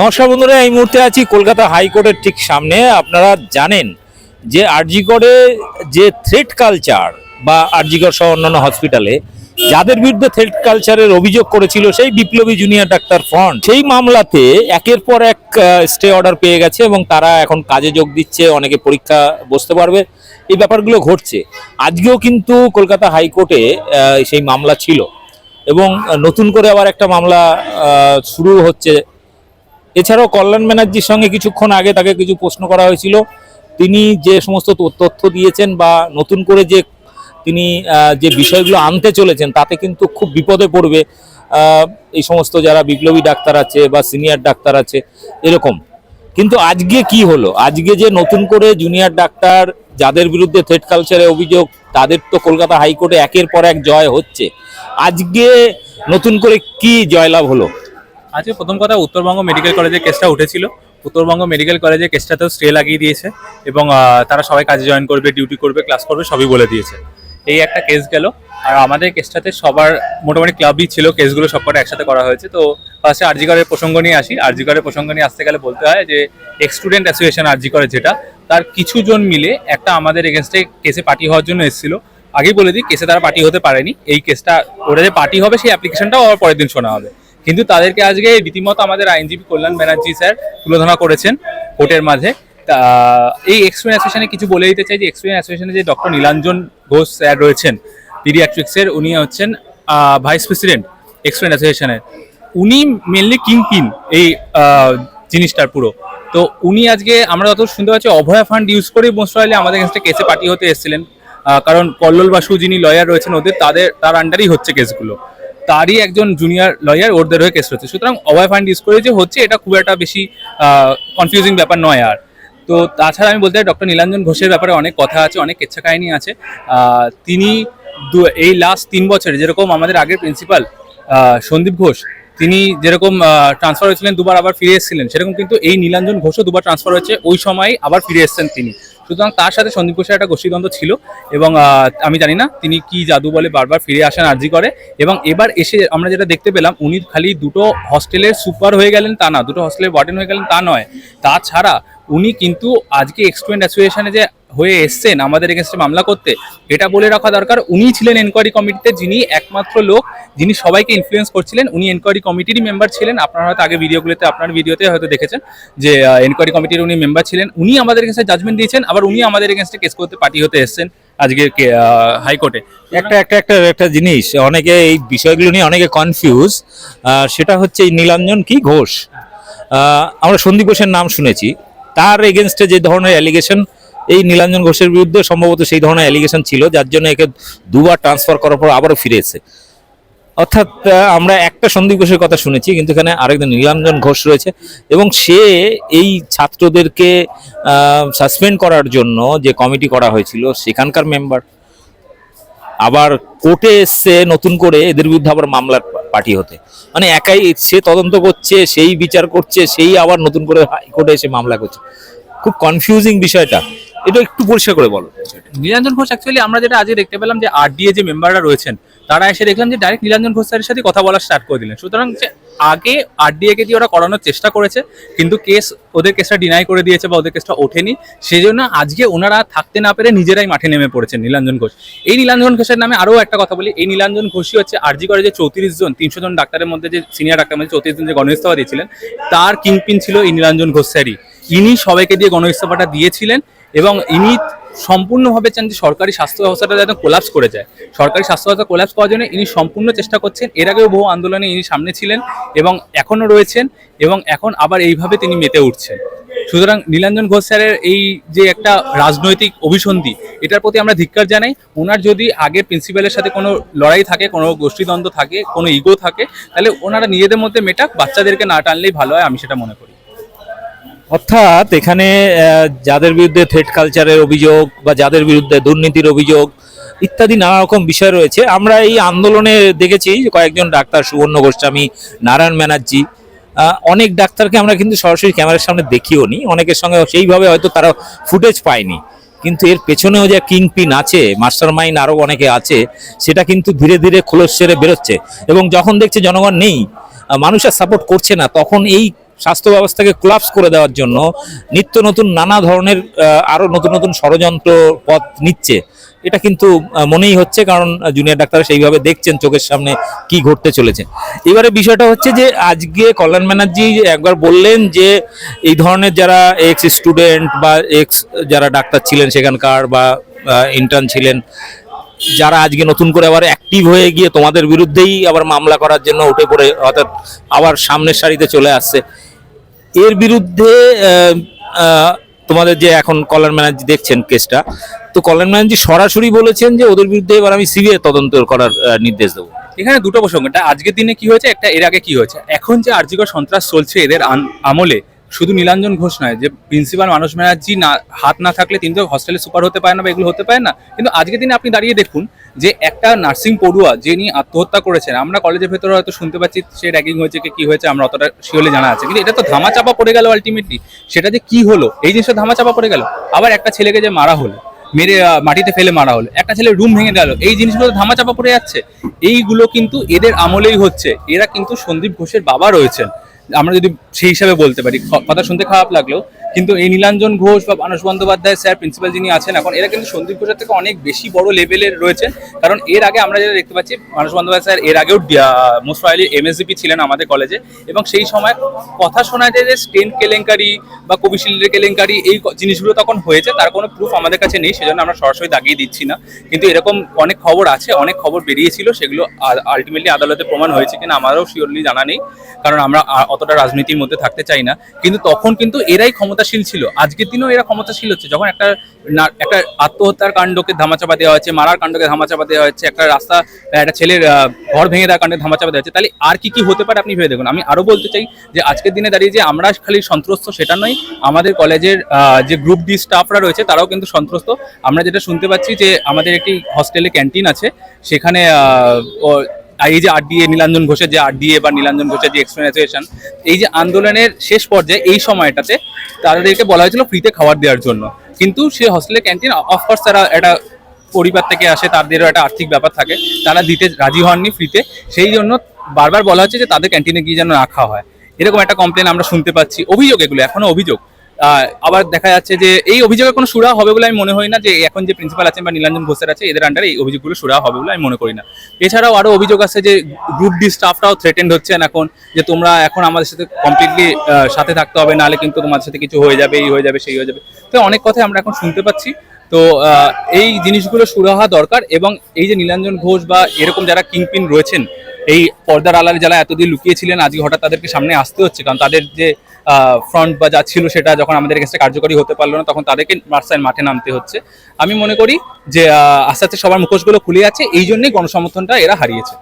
নমস্কার বন্ধুরা, এই মুহূর্তে আছি কলকাতা হাইকোর্টের ঠিক সামনে। আপনারা জানেন যে আরজিগড়ে যে থ্রেড কালচার বা আরজিগড় সহ অন্যান্য হসপিটালে যাদের বিরুদ্ধে থ্রেড কালচারের অভিযোগ করেছিল সেই বিপ্লবী জুনিয়র ডাক্তার ফ্রন্ট সেই মামলাতে একের পর এক স্টে অর্ডার পেয়ে গেছে এবং তারা এখন কাজে যোগ দিচ্ছে, অনেকে পরীক্ষা বসতে পারবে। এই ব্যাপারগুলো ঘটছে। আজকেও কিন্তু কলকাতা হাইকোর্টে সেই মামলা ছিল এবং নতুন করে আবার একটা মামলা শুরু হচ্ছে এছাড়াও কল্যাণ ব্যানার্জির সঙ্গে কিছুক্ষণ আগে তাকে কিছু প্রশ্ন করা হয়েছিল। তিনি যে সমস্ত তথ্য- দিয়েছেন বা নতুন করে যে তিনি যে বিষয়গুলো আনতে চলেছেন, তাতে কিন্তু খুব বিপদে পড়বে এই সমস্ত যারা বিপ্লবী ডাক্তার আছে বা সিনিয়র ডাক্তার আছে, এরকম। কিন্তু আজকে কি হলো? আজকে যে নতুন করে জুনিয়র ডাক্তার, যাদের বিরুদ্ধে থ্রেড কালচারে অভিযোগ, তাদের তো কলকাতা হাইকোর্টে একের পর এক জয় হচ্ছে। আজকে নতুন করে কি জয়লাভ হলো? আজকে প্রথম কথা উত্তরবঙ্গ মেডিকেল কলেজে কেসটা উঠেছিল। উত্তরবঙ্গ মেডিকেল কলেজে কেসটাতেও স্টে লাগিয়ে দিয়েছে এবং তারা সবাই কাজে জয়েন করবে ডিউটি করবে ক্লাস করবে, সবই বলে দিয়েছে। এই একটা কেস গেল। আর আমাদের কেসটাতে সবার মোটামুটি ক্লাবই ছিল কেসগুলো সবকটা একসাথে করা হয়েছে। তো ফার্স্টে আরজিকরের প্রসঙ্গ নিয়ে আসি। আরজিকরের প্রসঙ্গ নিয়ে আসতে গেলে বলতে হয় যে এক্স স্টুডেন্ট অ্যাসোসিয়েশন আরজিকরের যেটা, তার কিছু জন মিলে একটা আমাদের এগেনস্টে কেসে পার্টি হওয়ার জন্য এসেছিল। আগেই বলে দিই কেসে তারা পার্টি হতে পারেনি। এই কেসটা ওরা যে পার্টি হবে, সেই অ্যাপ্লিকেশনটাও আবার পরের দিন শোনা হবে। কিন্তু তাদেরকে আজকে রীতিমতো আমাদের আইনজীবী কল্যাণ ব্যানার্জি স্যার তুলোধনা করেছেন কোর্টের মাঝে। এই এক্সপিরিয়েন্স অ্যাসোসিয়েশনে কিছু বলে দিতে চাই যে এক্সপিরিয়েন্স অ্যাসোসিয়েশনে যে ডক্টর নীলাঞ্জন ঘোষ স্যার রয়েছেন পিডিয়াট্রিক্সের উনি হচ্ছেন ভাইস প্রেসিডেন্ট এক্সপিরিয়েন্স অ্যাসোসিয়েশনের উনি মেনলি কিং পিন এই জিনিসটার পুরো। তো উনি আজকে আমরা যত শুনতে পাচ্ছি, অভয়া ফান্ড ইউজ করেই মোস্ট আমাদের কাছে কেসে পার্টি হতে এসেছিলেন। কারণ কল্লোল বাসু যিনি লয়ার রয়েছেন, ওদের তাদের, তার আন্ডারেই হচ্ছে কেসগুলো তারই একজন জুনিয়র লয়ার ওদের হয়ে কেস হচ্ছে। সুতরাং অভয় ফান্ড করে যে হচ্ছে, এটা খুব একটা বেশি কনফিউজিং ব্যাপার নয় আর। তো তাছাড়া আমি বলতে চাই ডক্টর নীলাঞ্জন ঘোষের ব্যাপারে অনেক কথা আছে, অনেক কেচ্ছা কাহিনী আছে। তিনি এই লাস্ট তিন বছরে যেরকম আমাদের আগের প্রিন্সিপাল সন্দীপ ঘোষ, তিনি যেরকম ট্রান্সফার হয়েছিলেন, দুবার আবার ফিরে এসেছিলেন, সেরকম কিন্তু এই নীলাঞ্জন ঘোষও দুবার ট্রান্সফার হয়েছে, ওই সময় আবার ফিরে এসেছেন তিনি। সুতরাং তার সাথে সন্দীপ ঘোষের একটা গোষ্ঠীদ্বন্দ্ব ছিল এবং আমি জানি না তিনি কি জাদু বলে বারবার ফিরে আসেন, আর্জি করে। এবং এবার এসে আমরা যেটা দেখতে পেলাম, উনি খালি দুটো হস্টেলের সুপার হয়ে গেলেন তা না, দুটো হস্টেলের ওয়ার্ডেন হয়ে গেলেন তা নয়। তাছাড়া উনি কিন্তু আজকে এক্সটুডেন্ট অ্যাসোসিয়েশনে যে হয়ে এসছেন আমাদের এগেনস্টে মামলা করতে, এটা বলে রাখা দরকার, উনি ছিলেন এনকোয়ারি কমিটিতে যিনি একমাত্র লোক, যিনি সবাইকে ইনফ্লুয়েন্স করছিলেন, উনি এনকোয়ারি কমিটিরই মেম্বার ছিলেন। আপনারা হয়তো আগে ভিডিওগুলোতে আপনার ভিডিওতে হয়তো দেখেছেন যে এনকোয়ারি কমিটির উনি মেম্বার ছিলেন। উনি আমাদের এগেনস্টে জাজমেন্ট দিয়েছেন, আবার উনি আমাদের এগেনস্টে কেস করতে পার্টি হতে এসছেন আজকে হাইকোর্টে। একটা একটা একটা একটা জিনিস, অনেকে এই বিষয়গুলো নিয়ে অনেকে কনফিউজ সেটা হচ্ছে নীলাঞ্জন কি ঘোষ? আমরা সন্দীপ ঘোষের নাম শুনেছি। তার এগেনস্টে যে ধরনের অ্যালিগেশন এই নীলাঞ্জন ঘোষের বিরুদ্ধে সম্ভবত সেই ধরনের অ্যালিগেশন ছিল, যার জন্য একে দুবার ট্রান্সফার করার পর আবারও ফিরে এসে অর্থাৎ আমরা একটা সন্দীপ ঘোষের কথা শুনেছি, কিন্তু এখানে আরেকজন নীলাঞ্জন ঘোষ রয়েছে এবং সে এই ছাত্রদেরকে সাসপেন্ড করার জন্য যে কমিটি করা হয়েছিল, সেখানকার মেম্বার আবার কোর্টে এসছে নতুন করে এদের বিরুদ্ধে আবার মামলার পার্টি হতে। মানে একাই সে তদন্ত করছে, সেই বিচার করছে, সেই আবার নতুন করে হাইকোর্টে এসে মামলা করছে। খুব কনফিউজিং বিষয়টা। এটা একটু পরিষ্কার করে বলো। নীলাঞ্জন ঘোষ অ্যাকচুয়ালি আমরা যেটা আজকে দেখতে পেলাম যে আরডিএ যে মেম্বাররা রয়েছেন, তারা এসে দেখলাম যে ডাইরেক্ট নীলাঞ্জন ঘোষ স্যারের সাথে কথা বলা স্টার্ট করে দিলেন। সুতরাং আগে আরডিএ কে দিয়ে ওরা করানোর চেষ্টা করেছে, কিন্তু কেস ওদের কেসটা ডিনাই করে দিয়েছে বা ওদের কেসটা ওঠেনি। সেই জন্য আজকে ওনারা থাকতে না পেরে নিজেরাই মাঠে নেমে পড়েছেন নীলাঞ্জন ঘোষ। এই নীলাঞ্জন ঘোষের নামে আরও একটা কথা বলি, এই নীলাঞ্জন ঘোষই হচ্ছে আরজি করে যে চৌত্রিশ জন, তিনশো জন ডাক্তারের মধ্যে যে সিনিয়র ডাক্তার মধ্যে চৌত্রিশ জন যে গণইস্তফা দিয়েছিলেন, তার কিংপিন ছিল এই নীলাঞ্জন ঘোষ স্যারই। ইনি সবাইকে দিয়ে গণইস্তফাটা দিয়েছিলেন এবং ইনি সম্পূর্ণভাবে চান যে সরকারি স্বাস্থ্য ব্যবস্থাটা যাতে কোলাপস করে যায়। সরকারি স্বাস্থ্য ব্যবস্থা কোলাপস করার জন্য ইনি সম্পূর্ণ চেষ্টা করছেন। এর আগেও বহু আন্দোলনে ইনি সামনে ছিলেন এবং এখনও রয়েছেন এবং এখন আবার এইভাবে তিনি মেতে উঠছেন। সুতরাং নীলাঞ্জন ঘোষ স্যারের এই যে একটা রাজনৈতিক অভিসন্ধি, এটার প্রতি আমরা ধিক্কার জানাই। ওনার যদি আগের প্রিন্সিপালের সাথে কোনো লড়াই থাকে, কোনো গোষ্ঠীদ্বন্দ্ব থাকে, কোনো ইগো থাকে, তাহলে ওনারা নিজেদের মধ্যে মেটাক, বাচ্চাদেরকে না টানলেই ভালো হয়, আমি সেটা মনে করি। অর্থাৎ এখানে যাদের বিরুদ্ধে থ্রেড কালচারের অভিযোগ বা যাদের বিরুদ্ধে দুর্নীতির অভিযোগ ইত্যাদি নানা রকম বিষয় রয়েছে আমরা এই আন্দোলনে দেখেছি কয়েকজন ডাক্তার সুবর্ণ গোস্বামী নারায়ণ ব্যানার্জি অনেক ডাক্তারকে আমরা কিন্তু সরাসরি ক্যামেরার সামনে দেখিও নি। অনেকের সঙ্গে সেইভাবে হয়তো তারা ফুটেজ পায়নি। কিন্তু এর পেছনেও যে কিং পিন আছে মাস্টার মাইন্ড আরও অনেকে আছে সেটা কিন্তু ধীরে ধীরে খোলস ছেড়ে বেরোচ্ছে। এবং যখন দেখছে জনগণ নেই আহ, মানুষ আর সাপোর্ট করছে না তখন এই স্বাস্থ্য ব্যবস্থাকে কোলাপস করে দেওয়ার জন্য নিত্য নতুন নানা ধরনের আরও নতুন নতুন ষড়যন্ত্র পথ নিচ্ছে। এটা কিন্তু মনেই হচ্ছে কারণ জুনিয়র ডাক্তার সেইভাবে দেখছেন চোখের সামনে কি ঘটতে চলেছে। এবারে বিষয়টা হচ্ছে যে আজকে কল্যাণ ব্যানার্জি একবার বললেন যে এই ধরনের যারা এক্স স্টুডেন্ট বা এক্স যারা ডাক্তার ছিলেন সেখানকার বা ইন্টার্ন ছিলেন, যারা আজকে নতুন করে আবার অ্যাক্টিভ হয়ে গিয়ে তোমাদের বিরুদ্ধেই আবার মামলা করার জন্য উঠে পড়ে, অর্থাৎ আবার সামনের সারিতে চলে আসছে। এর বিরুদ্ধে তোমাদের যে এখন কল্যাণ ব্যানার্জি দেখছেন কেসটা, তো কল্যাণ ব্যানার্জি সরাসরি বলেছেন যে ওদের বিরুদ্ধে এবার আমি সিবিআই তদন্ত করার নির্দেশ দেবো। এখানে দুটো প্রসঙ্গ আজকের দিনে কি হয়েছে, একটা এর আগে কি হয়েছে। এখন যে আর্যিকর সন্ত্রাস চলছে এদের আমলে, শুধু নীলাঞ্জন ঘোষ নয়, যে প্রিন্সিপাল মানস ব্যানার্জি না, হাত না থাকলে তিনি তো হস্টেলে সুপার হতে পারে না বা এগুলো হতে পারে না, কিন্তু আজকের দিনে আপনি দাঁড়িয়ে দেখুন যে একটা নার্সিং পড়ুয়া যিনি আত্মহত্যা করেছেন, আমরা কলেজের ভেতরে হয়তো শুনতে পাচ্ছি সে র্যাগিং হয়েছে কি হয়েছে, আমরা অতটা শিওরলি জানা আছে। কিন্তু এটা তো ধামাচাপা পড়ে গেল আলটিমেটলি সেটা যে কি হলো? এই জিনিসটা ধামাচাপা পড়ে গেল। আবার একটা ছেলেকে যে মারা হলো, মেরে মাটিতে ফেলে মারা হলো, একটা ছেলে রুম ভেঙে গেল, এই জিনিসগুলো ধামাচাপা পড়ে যাচ্ছে। এইগুলো কিন্তু এদের আমলেই হচ্ছে। এরা কিন্তু সন্দীপ ঘোষের বাবা রয়েছেন। আমরা যদি সেই হিসাবে বলতে পারি কথা শুনতে খারাপ লাগলেও কিন্তু এই নীলাঞ্জন ঘোষ বা মানস বন্দ্যোপাধ্যায় স্যার প্রিন্সিপাল যিনি আছেন, এখন এরা কিন্তু সন্দীপ ঘোষের থেকে অনেক বেশি বড় লেভেলের রয়েছেন কারণ এর আগে আমরা যেটা দেখতে পাচ্ছি মানস বন্দ্যোপাধ্যায় স্যার এর আগেও মোস্ট প্রবাবলি এমএসডিপি ছিলেন আমাদের কলেজে এবং সেই সময় কথা শোনা যায় যে স্টেন কেলেঙ্কারি বা কোভিশিল্ডের কেলেঙ্কারি, এই জিনিসগুলো তখন হয়েছে, তার কোনো প্রুফ আমাদের কাছে নেই, সেজন্য আমরা সরাসরি দাগিয়ে দিচ্ছি না। কিন্তু এরকম অনেক খবর আছে, অনেক খবর বেরিয়েছিল, সেগুলো আলটিমেটলি আদালতে প্রমাণ হয়েছে কিনা আমারও শিওরলি জানা নেই। কারণ আমরা অতটা রাজনীতির মধ্যে থাকতে চাই না। কিন্তু তখন কিন্তু এরাই ক্ষমতাশীল ছিল। আজকের দিনেও এরা ক্ষমতাশীল হচ্ছে। যখন একটা একটা আত্মহত্যার কাণ্ডকে ধামাচাপা দেওয়া হচ্ছে মারার কাণ্ডকে ধামাচাপা দেওয়া হচ্ছে একটা রাস্তা, একটা ছেলের ঘর ভেঙে দেওয়ার কাণ্ডে ধামাচাপা দেওয়া হচ্ছে তাহলে আর কি কি হতে পারে আপনি ভেবে দেখুন। আমি আরও বলতে চাই যে আজকের দিনে দাঁড়িয়ে যে আমরা খালি সন্ত্রস্ত সেটা নয়, আমাদের কলেজের যে গ্রুপ ডি স্টাফরা রয়েছে তারাও কিন্তু সন্ত্রস্ত। আমরা যেটা শুনতে পাচ্ছি যে আমাদের একটি হস্টেলে ক্যান্টিন আছে। সেখানে আর এই যে আরডিএ নীলাঞ্জন ঘোষের যে আর আরডিএ বা নীলাঞ্জন ঘোষের যে এক্সপ্লেনেশন এই যে আন্দোলনের শেষ পর্যায়ে এই সময়টাতে তাদেরকে বলা হয়েছিল ফ্রিতে খাবার দেওয়ার জন্য। কিন্তু সে হস্টেলের ক্যান্টিন অফকোর্স তারা একটা পরিবার থেকে আসে, তাদেরও একটা আর্থিক ব্যাপার থাকে, তারা দিতে রাজি হননি ফ্রিতে সেই জন্য বারবার বলা হচ্ছে যে তাদের ক্যান্টিনে গিয়ে যেন রাখা হয়। এরকম একটা কমপ্লেন আমরা শুনতে পাচ্ছি। অভিযোগ এগুলো, এখনও অভিযোগ। আবার দেখা যাচ্ছে যে এই অভিযোগের কোনো সুরা হবে বলে আমি মনে হয় না যে এখন যে প্রিন্সিপাল আছেন বা নীলাঞ্জন ঘোষের আছে, এদের আন্ডারে এই অভিযোগগুলো সুরা হবে বলে আমি মনে করি না। এছাড়াও আরও অভিযোগ আছে যে গ্রুপ ডি স্টাফটাও থ্রেটেন্ড হচ্ছেন এখন, যে তোমরা এখন আমাদের সাথে কমপ্লিটলি সাথে থাকতে হবে, নাহলে কিন্তু তোমাদের সাথে কিছু হয়ে যাবে, এই হয়ে যাবে, সেই হয়ে যাবে। তো অনেক কথাই আমরা এখন শুনতে পাচ্ছি। তো এই জিনিসগুলো সুরাহা দরকার এবং এই যে নীলাঞ্জন ঘোষ বা এরকম যারা কিংপিন রয়েছেন এই পর্দার আলালে যারা এতদিন লুকিয়েছিলেন, আজকে হঠাৎ তাদেরকে সামনে আসতে হচ্ছে। কারণ তাদের যে ফ্রন্ট বা যা ছিল সেটা যখন আমাদের কাছে কার্যকরী হতে পারল না, তখন তাদেরকে মার্সায় মাঠে নামতে হচ্ছে। আমি মনে করি যে আস্তে আস্তে সবার মুখোশগুলো খুলে আছে এই জন্যই গণসমর্থনটা এরা হারিয়েছে।